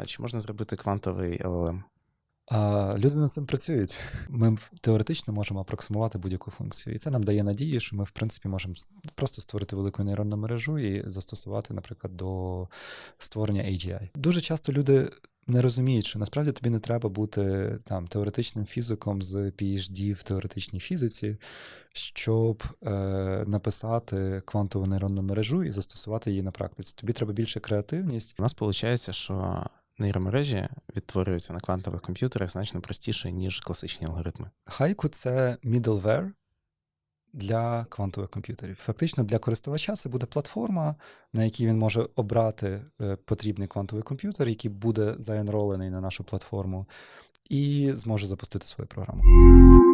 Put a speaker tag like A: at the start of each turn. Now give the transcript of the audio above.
A: А чи можна зробити квантовий LLM?
B: А люди над цим працюють. Ми теоретично можемо апроксимувати будь-яку функцію. І це нам дає надії, що ми, в принципі, можемо просто створити велику нейронну мережу і застосувати, наприклад, до створення AGI. Дуже часто люди. Не розуміють, що насправді тобі не треба бути там теоретичним фізиком з PhD в теоретичній фізиці, щоб е, написати квантову нейронну мережу і застосувати її на практиці. Тобі треба більше креативність,
A: У нас виходить, що нейромережі відтворюються на квантових комп'ютерах значно простіше, ніж класичні алгоритми.
B: Хайку це middleware для квантових комп'ютерів. Фактично для користувача це буде платформа, на якій він може обрати е, потрібний квантовий комп'ютер, який буде заенролений на нашу платформу, і зможе запустити свою програму.